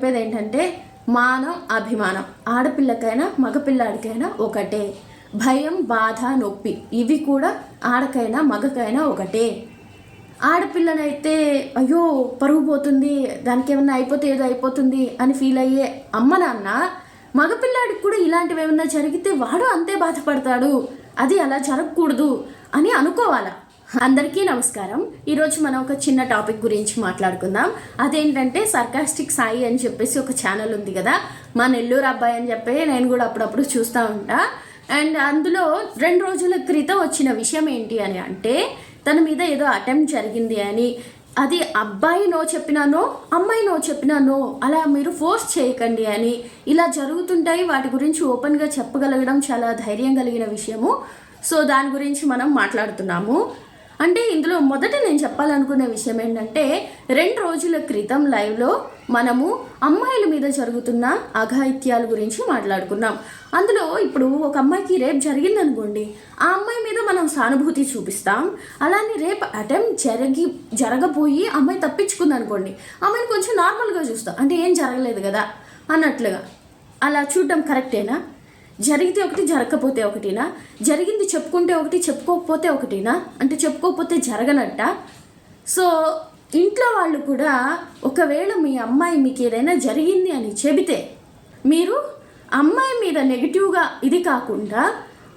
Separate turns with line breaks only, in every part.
చెప్పేది ఏంటంటే మానం అభిమానం. ఆడపిల్లకైనా మగపిల్లాడికైనా ఒకటే. భయం బాధ నొప్పి ఇవి కూడా ఆడకైనా మగకైనా ఒకటే. ఆడపిల్లనైతే అయ్యో పరుగు పోతుంది దానికి ఏమన్నా అయిపోతే ఏదో అయిపోతుంది అని ఫీల్ అయ్యే అమ్మ నాన్న మగపిల్లాడికి కూడా ఇలాంటివి ఏమన్నా జరిగితే వాడు అంతే బాధపడతాడు. అది అలా జరగకూడదు అని అనుకోవాలా. అందరికీ నమస్కారం. ఈరోజు మనం ఒక చిన్న టాపిక్ గురించి మాట్లాడుకుందాం. అదేంటంటే సర్కాస్టిక్ సాయి అని చెప్పేసి ఒక ఛానల్ ఉంది కదా. మా నెల్లూరు అబ్బాయి అని చెప్పి నేను కూడా అప్పుడప్పుడు చూస్తూ ఉంటా. అండ్ అందులో రెండు రోజుల క్రితం వచ్చిన విషయం ఏంటి అని అంటే తన మీద ఏదో అటెంప్ట్ జరిగింది అని. అది అబ్బాయి నో చెప్పినానో అమ్మాయి నో చెప్పినానో అలా మీరు ఫోర్స్ చేయకండి అని. ఇలా జరుగుతుంటాయి. వాటి గురించి ఓపెన్గా చెప్పగలగడం చాలా ధైర్యం కలిగిన విషయము. సో దాని గురించి మనం మాట్లాడుతున్నాము. అంటే ఇందులో మొదట నేను చెప్పాలనుకునే విషయం ఏంటంటే రెండు రోజుల క్రితం లైవ్లో మనము అమ్మాయిల మీద జరుగుతున్న అఘాయిత్యాల గురించి మాట్లాడుకున్నాం. అందులో ఇప్పుడు ఒక అమ్మాయికి రేప్ జరిగిందనుకోండి ఆ అమ్మాయి మీద మనం సానుభూతి చూపిస్తాం. అలానే రేప్ అటెంప్ట్ జరిగి జరగపోయి అమ్మాయి తప్పించుకుంది అనుకోండి అమ్మాయిని కొంచెం నార్మల్గా చూస్తాం. అంటే ఏం జరగలేదు కదా అన్నట్లుగా. అలా చూడడం కరెక్టేనా జరిగితే ఒకటి జరగకపోతే ఒకటినా? జరిగింది చెప్పుకుంటే ఒకటి చెప్పుకోకపోతే ఒకటినా? అంటే చెప్పుకోకపోతే జరగనట్ట సో ఇంట్లో వాళ్ళు కూడా ఒకవేళ మీ అమ్మాయి మీకు ఏదైనా జరిగింది అని చెబితే మీరు అమ్మాయి మీద నెగిటివ్గా ఇది కాకుండా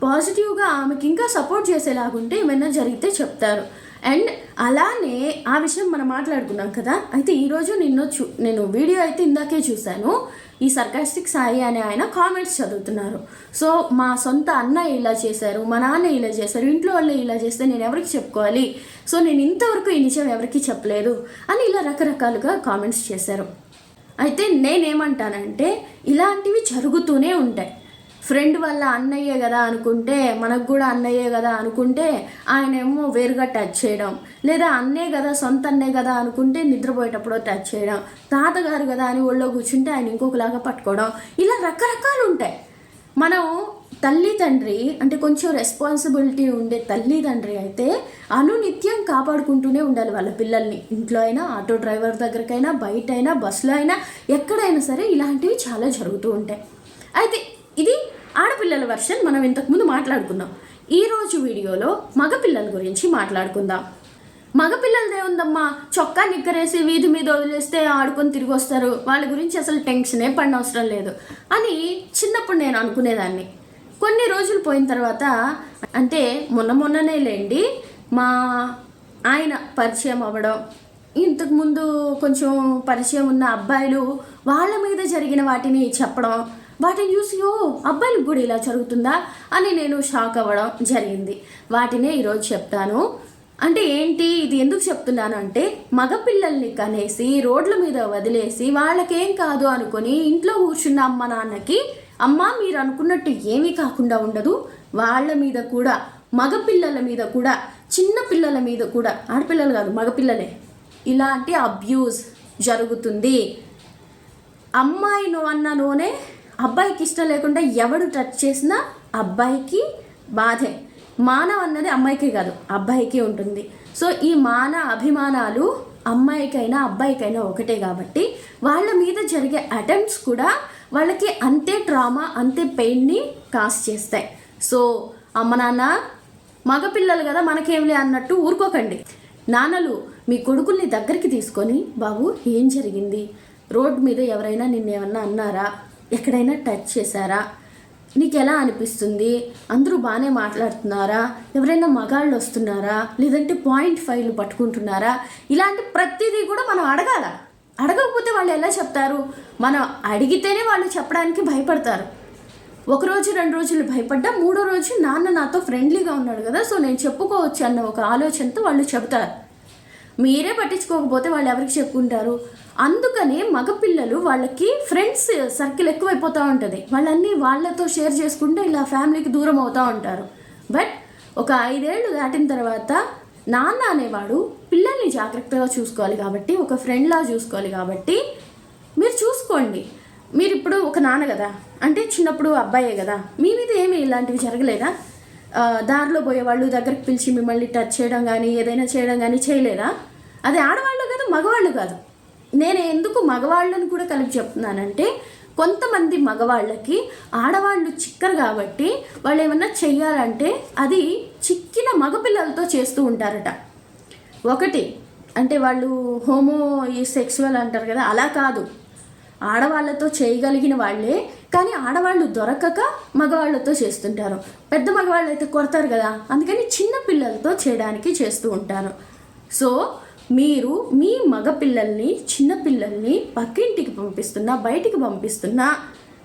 పాజిటివ్గా ఆమెకి ఇంకా సపోర్ట్ చేసేలాగుంటే ఏమైనా జరిగితే చెప్తారు. అండ్ అలానే ఆ విషయం మనం మాట్లాడుకున్నాం కదా అయితే ఈరోజు నిన్న చూ నేను వీడియో అయితే ఇందాకే చూశాను. ఈ సర్కాస్టిక్ సాయి అనే ఆయన కామెంట్స్ చదువుతున్నారు. సో మా సొంత అన్న ఇలా చేశారు మా నాన్న ఇలా చేశారు ఇంట్లో వాళ్ళు ఇలా చేస్తే నేను ఎవరికి చెప్పుకోవాలి? సో నేను ఇంతవరకు ఈ నిజం ఎవరికి చెప్పలేదు అని ఇలా రకరకాలుగా కామెంట్స్ చేశారు. అయితే నేనేమంటానంటే ఇలాంటివి జరుగుతూనే ఉంటాయి. ఫ్రెండ్ వల్ల అన్నయ్యే కదా అనుకుంటే మనకు కూడా అన్నయ్యే కదా అనుకుంటే ఆయన ఏమో వేరుగా టచ్ చేయడం. లేదా అన్నే కదా సొంత అన్నే కదా అనుకుంటే నిద్రపోయేటప్పుడు టచ్ చేయడం. తాతగారు కదా అని ఒళ్ళో కూర్చుంటే ఆయన ఇంకొకలాగా పట్టుకోవడం. ఇలా రకరకాలు ఉంటాయి. మనం తల్లి తండ్రి అంటే కొంచెం రెస్పాన్సిబిలిటీ ఉండే తల్లి తండ్రి అయితే అనునిత్యం కాపాడుకుంటూనే ఉండాలి వాళ్ళ పిల్లల్ని. ఇంట్లో అయినా ఆటో డ్రైవర్ దగ్గరకైనా బయట అయినా బస్సులో అయినా ఎక్కడైనా సరే ఇలాంటివి చాలా జరుగుతూ ఉంటాయి. అయితే ఇది ఆడపిల్లల వర్షన్ మనం ఇంతకుముందు మాట్లాడుకున్నాం. ఈరోజు వీడియోలో మగపిల్లల గురించి మాట్లాడుకుందాం. మగపిల్లలదే ఉందమ్మా చొక్కా నిక్కరేసి వీధి మీద వదిలేస్తే ఆడుకొని తిరిగి వస్తారు. వాళ్ళ గురించి అసలు టెన్షనే పడిన అవసరం లేదు అని చిన్నప్పుడు నేను అనుకునేదాన్ని. కొన్ని రోజులు పోయిన తర్వాత అంటే మొన్న మొన్ననే లేండి మా ఆయన పరిచయం అవ్వడం ఇంతకుముందు కొంచెం పరిచయం ఉన్న అబ్బాయిలు వాళ్ళ మీద జరిగిన వాటిని చెప్పడం వాటిని చూసి ఓ అబ్బాయిలకు కూడా ఇలా జరుగుతుందా? అని నేను షాక్ అవ్వడం జరిగింది. వాటినే ఈరోజు చెప్తాను. అంటే ఏంటి? ఇది ఎందుకు చెప్తున్నాను అంటే మగపిల్లల్ని కనేసి రోడ్ల మీద వదిలేసి వాళ్ళకేం కాదు అనుకొని ఇంట్లో కూర్చున్న అమ్మ నాన్నకి అమ్మ మీరు అనుకున్నట్టు ఏమీ కాకుండా ఉండదు. వాళ్ళ మీద కూడా మగపిల్లల మీద కూడా చిన్న పిల్లల మీద కూడా ఆడపిల్లలు కాదు మగపిల్లలే. ఇలాంటి అబ్యూస్ జరుగుతుంది. అమ్మాయి నువ్వు అన్న నూనె అబ్బాయికి ఇష్టం లేకుండా ఎవడు టచ్ చేసినా అబ్బాయికి బాధే. మానవ అన్నది అమ్మాయికి కాదు అబ్బాయికి ఉంటుంది. సో ఈ మాన అభిమానాలు అమ్మాయికైనా అబ్బాయికైనా ఒకటే కాబట్టి వాళ్ళ మీద జరిగే అటెంప్ట్స్ కూడా వాళ్ళకి అంతే ట్రామా అంతే పెయిన్ని కాస్ చేస్తాయి. సో అమ్మ నాన్న మగపిల్లలు కదా మనకేంలే అన్నట్టు ఊరుకోకండి. నాన్నలు మీ కొడుకుల్ని దగ్గరికి తీసుకొని బాబు ఏం జరిగింది? రోడ్ మీద ఎవరైనా నిన్నేమన్నా అన్నారా? ఎక్కడైనా టచ్ చేశారా? నీకు ఎలా అనిపిస్తుంది? అందరూ బాగానే మాట్లాడుతున్నారా? ఎవరైనా మగాళ్ళు వస్తున్నారా? లేదంటే పాయింట్ ఫైవ్లు పట్టుకుంటున్నారా? ఇలాంటి ప్రతిదీ కూడా మనం అడగాల. అడగకపోతే వాళ్ళు ఎలా చెప్తారు? మనం అడిగితేనే వాళ్ళు చెప్పడానికి భయపడతారు. ఒక రోజు రెండు రోజులు భయపడ్డా మూడో రోజు నాన్న నాతో ఫ్రెండ్లీగా ఉన్నాడు కదా సో నేను చెప్పుకోవచ్చు అన్న ఒక ఆలోచనతో వాళ్ళు చెబుతారు. మీరే పట్టించుకోకపోతే వాళ్ళు ఎవరికి చెప్పుకుంటారు? అందుకనే మగపిల్లలు వాళ్ళకి ఫ్రెండ్స్ సర్కిల్ ఎక్కువైపోతూ ఉంటుంది. వాళ్ళన్నీ వాళ్ళతో షేర్ చేసుకుంటే ఇలా ఫ్యామిలీకి దూరం అవుతూ ఉంటారు. బట్ ఒక ఐదేళ్ళు దాటిన తర్వాత నాన్న అనేవాడు పిల్లల్ని జాగ్రత్తగా చూసుకోవాలి కాబట్టి ఒక ఫ్రెండ్లా చూసుకోవాలి కాబట్టి మీరు చూసుకోండి. మీరు ఇప్పుడు ఒక నాన్న కదా? అంటే చిన్నప్పుడు అబ్బాయే కదా? మీ మీద ఏమి ఇలాంటివి జరగలేదా? దారిలో పోయే వాళ్ళు దగ్గరికి పిలిచి మిమ్మల్ని టచ్ చేయడం కానీ ఏదైనా చేయడం కానీ చేయలేదా? అది ఆడవాళ్ళు కాదు మగవాళ్ళు కాదు. నేను ఎందుకు మగవాళ్ళని కూడా కలిపి చెప్తున్నానంటే కొంతమంది మగవాళ్ళకి ఆడవాళ్ళు చిక్కరు కాబట్టి వాళ్ళు ఏమన్నా చెయ్యాలంటే అది చిక్కిన మగపిల్లలతో చేస్తూ ఉంటారట. ఒకటి అంటే వాళ్ళు హోమో ఈ సెక్సువల్ అంటారు కదా అలా కాదు. ఆడవాళ్ళతో చేయగలిగిన వాళ్ళే కానీ ఆడవాళ్ళు దొరకక మగవాళ్ళతో చేస్తుంటారు. పెద్ద మగవాళ్ళు అయితే కొడతారు కదా. అందుకని చిన్న పిల్లలతో చేయడానికి చేస్తూ ఉంటారు. సో మీరు మీ మగపిల్లల్ని చిన్నపిల్లల్ని పక్కింటికి పంపిస్తున్నా బయటికి పంపిస్తున్నా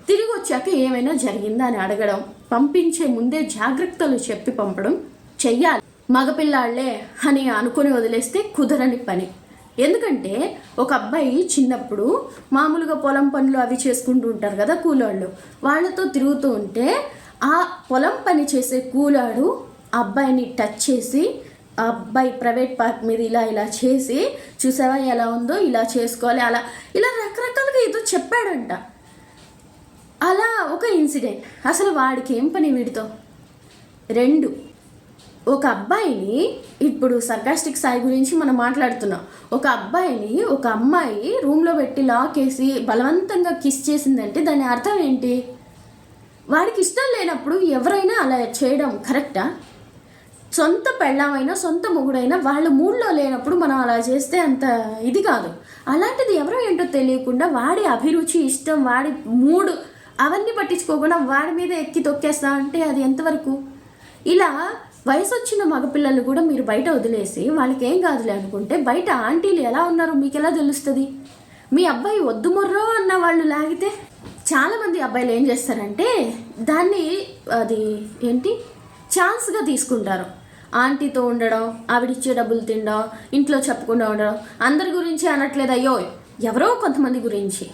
తిరిగి వచ్చాక ఏమైనా జరిగిందా అని అడగడం పంపించే ముందే జాగ్రత్తలు చెప్పి పంపడం చెయ్యాలి. మగపిల్లాళ్ళే అని అనుకుని వదిలేస్తే కుదరని పని. ఎందుకంటే ఒక అబ్బాయి చిన్నప్పుడు మామూలుగా పొలం పనులు అవి చేసుకుంటూ ఉంటారు కదా కూలోళ్ళు. వాళ్ళతో తిరుగుతూ ఉంటే ఆ పొలం పని చేసే కూలాడు ఆ అబ్బాయిని టచ్ చేసి ఆ అబ్బాయి ప్రైవేట్ పార్క్ మీద ఇలా ఇలా చేసి చూసావా ఎలా ఉందో ఇలా చేసుకోవాలి అలా ఇలా రకరకాలుగా ఏదో చెప్పాడంట. అలా ఒక ఇన్సిడెంట్. అసలు వాడికి ఏం పని వీడితో? రెండు. ఒక అబ్బాయిని ఇప్పుడు సర్కాస్టిక్ సాయి గురించి మనం మాట్లాడుతున్నాం. ఒక అబ్బాయిని ఒక అమ్మాయి రూమ్లో పెట్టి లాక్ వేసి బలవంతంగా కిస్ చేసిందంటే దాని అర్థం ఏంటి? వాడికి ఇష్టం లేనప్పుడు ఎవరైనా అలా చేయడం కరెక్టా? సొంత పెళ్ళమైనా సొంత మొగుడైనా వాళ్ళ మూడ్లో లేనప్పుడు మనం అలా చేస్తే అంత ఇది కాదు. అలాంటిది ఎవరో ఏంటో తెలియకుండా వాడి అభిరుచి ఇష్టం వాడి మూడు అవన్నీ పట్టించుకోకుండా వాడి మీద ఎక్కి తొక్కేస్తా అంటే అది ఎంతవరకు? ఇలా వయసు వచ్చిన మగపిల్లలు కూడా మీరు బయట వదిలేసి వాళ్ళకి ఏం కాదులే అనుకుంటే బయట ఆంటీలు ఎలా ఉన్నారో మీకు ఎలా తెలుస్తుంది? మీ అబ్బాయి వద్దు మొర్రో అన్న వాళ్ళు లాగితే చాలామంది అబ్బాయిలు ఏం చేస్తారంటే దాన్ని అది ఏంటి? ఛాన్స్గా తీసుకుంటారు. ఆంటీతో ఉండడం ఆవిడిచ్చే డబ్బులు తినడం ఇంట్లో చెప్పకుండా ఉండడం అందరి గురించి అనట్లేదు అయ్యో ఎవరో కొంతమంది గురించి.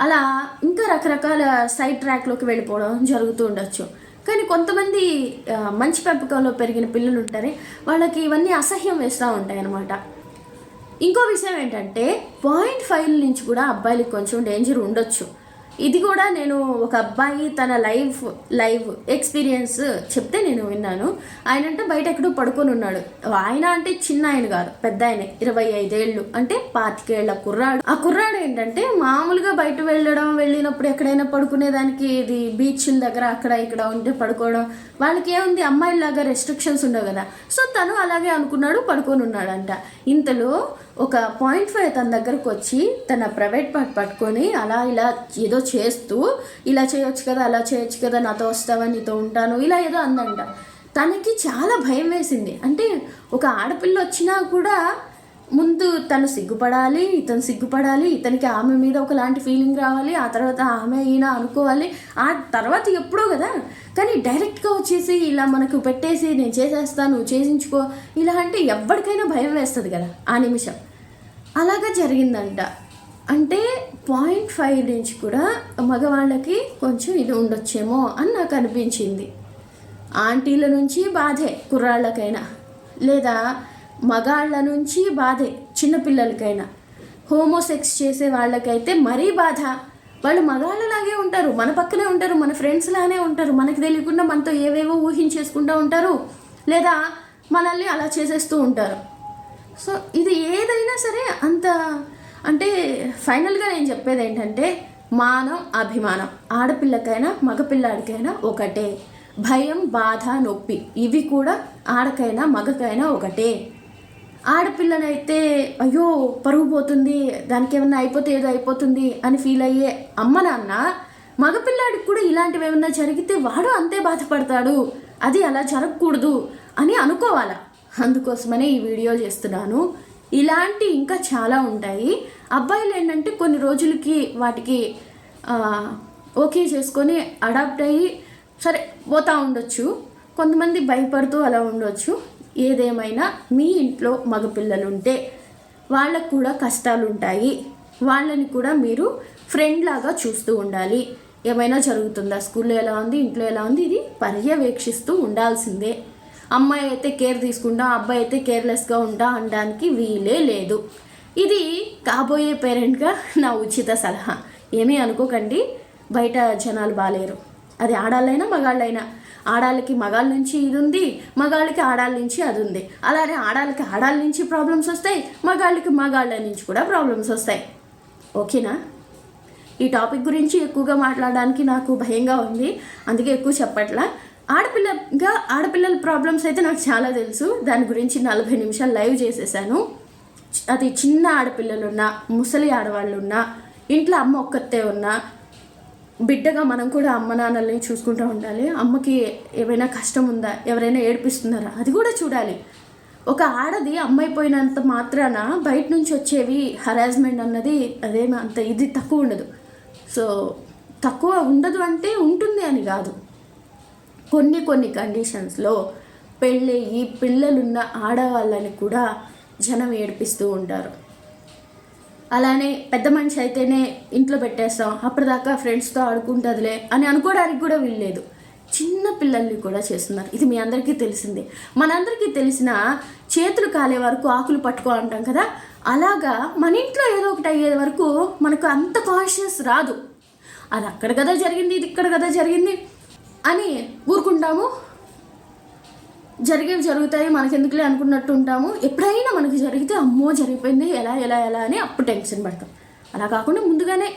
అలా ఇంకా రకరకాల సైడ్ ట్రాక్లోకి వెళ్ళిపోవడం జరుగుతూ ఉండొచ్చు. కానీ కొంతమంది మంచి పెంపకంలో పెరిగిన పిల్లలు ఉంటారే వాళ్ళకి ఇవన్నీ అసహ్యం వేస్తూ ఉంటాయి అన్నమాట ఇంకో విషయం ఏంటంటే పాయింట్ ఫైవ్ నుంచి కూడా అబ్బాయిలకి కొంచెం డేంజర్ ఉండొచ్చు. ఇది కూడా నేను ఒక అబ్బాయి తన లైఫ్ లైవ్ ఎక్స్పీరియన్స్ చెప్తే నేను విన్నాను. ఆయన అంటే బయట ఎక్కడో పడుకొని ఉన్నాడు. ఆయన అంటే చిన్న ఆయన కాదు పెద్ద ఆయన. ఇరవై ఐదేళ్ళు. అంటే పాతికేళ్ళ కుర్రాడు. ఆ కుర్రాడు ఏంటంటే మామూలుగా బయట వెళ్ళడం వెళ్ళినప్పుడు ఎక్కడైనా పడుకునేదానికి ఇది బీచ్ల దగ్గర అక్కడ ఇక్కడ ఉంటే పడుకోవడం. వాళ్ళకి ఏముంది? అమ్మాయిలాగా రెస్ట్రిక్షన్స్ ఉండవు కదా. సో తను అలాగే అనుకున్నాడు పడుకొని ఉన్నాడంట. ఇంతలో ఒక పాయింట్ ఫైవ్ తన దగ్గరకు వచ్చి తన ప్రైవేట్ పార్ట్ పట్టుకొని అలా ఇలా ఏదో చేస్తూ ఇలా చేయొచ్చు కదా అలా చేయొచ్చు కదా నాతో వస్తావా నీతో ఉంటాను ఇలా ఏదో అందంట. తనకి చాలా భయం వేసింది. అంటే ఒక ఆడపిల్ల వచ్చినా కూడా ముందు తను సిగ్గుపడాలి ఇతను సిగ్గుపడాలి ఇతనికి ఆమె మీద ఒకలాంటి ఫీలింగ్ రావాలి ఆ తర్వాత ఆమె ఈయన అనుకోవాలి ఆ తర్వాత ఎప్పుడో కదా. కానీ డైరెక్ట్గా వచ్చేసి ఇలా మనకు పెట్టేసి నేను చేసేస్తాను చేసించుకో ఇలా అంటే ఎవరికైనా భయం వేస్తుంది కదా ఆ నిమిషం. అలాగా జరిగిందంట. అంటే పాయింట్ ఫైవ్ నుంచి కూడా మగవాళ్ళకి కొంచెం ఇది ఉండొచ్చేమో అని నాకు అనిపించింది. ఆంటీల నుంచి బాధే కుర్రాళ్ళకైనా లేదా మగాళ్ళ నుంచి బాధే చిన్నపిల్లలకైనా. హోమోసెక్స్ చేసే వాళ్ళకైతే మరీ బాధ. వాళ్ళు మగాళ్ళలాగే ఉంటారు మన పక్కనే ఉంటారు మన ఫ్రెండ్స్ లానే ఉంటారు మనకు తెలియకుండా మనతో ఏవేవో ఊహించేసుకుంటూ ఉంటారు లేదా మనల్ని అలా చేసేస్తూ ఉంటారు. సో ఇది ఏదైనా సరే అంత అంటే ఫైనల్గా నేను చెప్పేది ఏంటంటే మానం అభిమానం. ఆడపిల్లకైనా మగపిల్లాడికైనా ఒకటే. భయం బాధ నొప్పి. ఇవి కూడా ఆడకైనా మగకైనా ఒకటే. ఆడపిల్లనైతే అయ్యో పరుగు పోతుంది దానికి ఏమన్నా అయిపోతే ఏదో అయిపోతుంది అని ఫీల్ అయ్యే అమ్మ నాన్న మగపిల్లాడికి కూడా ఇలాంటివి ఏమన్నా జరిగితే వాడు అంతే బాధపడతాడు. అది అలా జరగకూడదు అని అనుకోవాలా. అందుకోసమనే ఈ వీడియో చేస్తున్నాను. ఇలాంటి ఇంకా చాలా ఉంటాయి. అబ్బాయిలు ఏంటంటే కొన్ని రోజులకి వాటికి ఓకే చేసుకొని అడాప్ట్ అయ్యి సరే పోతా ఉండొచ్చు. కొంతమంది భయపడుతూ అలా ఉండొచ్చు. ఏదేమైనా మీ ఇంట్లో మగపిల్లలు ఉంటే వాళ్ళకు కూడా కష్టాలు ఉంటాయి వాళ్ళని కూడా మీరు ఫ్రెండ్ లాగా చూస్తూ ఉండాలి. ఏమైనా జరుగుతుందా? స్కూల్లో ఎలా ఉంది? ఇంట్లో ఎలా ఉంది? ఇది పర్యవేక్షిస్తూ ఉండాల్సిందే. అమ్మాయి అయితే కేర్ తీసుకుంటా అబ్బాయి అయితే కేర్లెస్గా ఉంటా అనడానికి వీలే లేదు. ఇది కాబోయే పేరెంట్గా నా ఉచిత సలహా. ఏమీ అనుకోకండి బయట జనాలు బాగాలేరు అది ఆడాలైనా మగాళ్ళైనా. ఆడాళ్ళకి మగాళ్ళ నుంచి ఇది ఉంది మగాళ్ళకి ఆడాళ్ళ నుంచి అది ఉంది. అలానే ఆడాళ్ళకి ఆడాళ్ళ నుంచి ప్రాబ్లమ్స్ వస్తాయి మగాళ్ళకి మగాళ్ళ నుంచి కూడా ప్రాబ్లమ్స్ వస్తాయి. ఓకేనా? ఈ టాపిక్ గురించి ఎక్కువగా మాట్లాడడానికి నాకు భయంగా ఉంది. అందుకే ఎక్కువ చెప్పట్లా. ఆడపిల్లగా ఆడపిల్లల ప్రాబ్లమ్స్ అయితే నాకు చాలా తెలుసు. దాని గురించి నలభై నిమిషాలు లైవ్ చేసేసాను. అది చిన్న ఆడపిల్లలున్నా ముసలి ఆడవాళ్ళు ఉన్నా ఇంట్లో అమ్మ ఒక్కతే ఉన్నా బిడ్డగా మనం కూడా అమ్మ నాన్నల్ని చూసుకుంటూ ఉండాలి. అమ్మకి ఏమైనా కష్టం ఉందా ఎవరైనా ఏడిపిస్తున్నారా అది కూడా చూడాలి. ఒక ఆడది అమ్మైపోయినంత మాత్రాన బయట నుంచి వచ్చేవి హరాస్మెంట్ అన్నది అదేమి అంత ఇది తక్కువ ఉండదు. సో తక్కువ ఉండదు అంటే ఉంటుంది అని కాదు. కొన్ని కొన్ని కండిషన్స్లో పెళ్ళయ్యి పిల్లలున్న ఆడవాళ్ళని కూడా జనం ఏడిపిస్తూ ఉంటారు. అలానే పెద్ద మనిషి అయితేనే ఇంట్లో పెట్టేస్తాం అప్పటిదాకా ఫ్రెండ్స్తో ఆడుకుంటుందిలే అని అనుకోవడానికి కూడా వీల్లేదు. చిన్న పిల్లల్ని కూడా చేస్తున్నారు. ఇది మీ అందరికీ తెలిసిందే. మనందరికీ తెలిసిన చేతులు కాలే వరకు ఆకులు పట్టుకో అంటాం కదా? అలాగా మన ఇంట్లో ఏదో ఒకటి అయ్యే వరకు మనకు అంత కాన్షియస్ రాదు. అది అక్కడ కదా జరిగింది ఇది ఇక్కడ కదా జరిగింది. అని ఊరుకుంటాము. జరిగేవి జరుగుతాయి మనకెందుకులే అనుకున్నట్టు ఉంటాము. ఎప్పుడైనా మనకి జరిగితే అమ్మో జరిగిపోయింది ఎలా ఎలా ఎలా అని అప్పుడు టెన్షన్ పడతాం. అలా కాకుండా ముందుగానే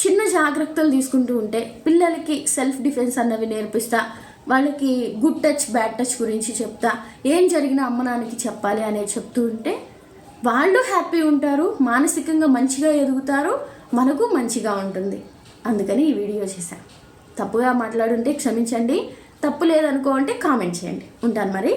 చిన్న జాగ్రత్తలు తీసుకుంటూ ఉంటే పిల్లలకి సెల్ఫ్ డిఫెన్స్ అన్నవి నేర్పిస్తా వాళ్ళకి గుడ్ టచ్ బ్యాడ్ టచ్ గురించి చెప్తా ఏం జరిగినా అమ్మ నాన్నకి చెప్పాలి అనేది చెప్తూ ఉంటే వాళ్ళు హ్యాపీ ఉంటారు మానసికంగా మంచిగా ఎదుగుతారు మనకు మంచిగా ఉంటుంది. అందుకని ఈ వీడియో చేశాను తప్పుగా మాట్లాడుంటే క్షమించండి తప్పు లేదనుకో అంటే కామెంట్ చేయండి. ఉంటాను మరి.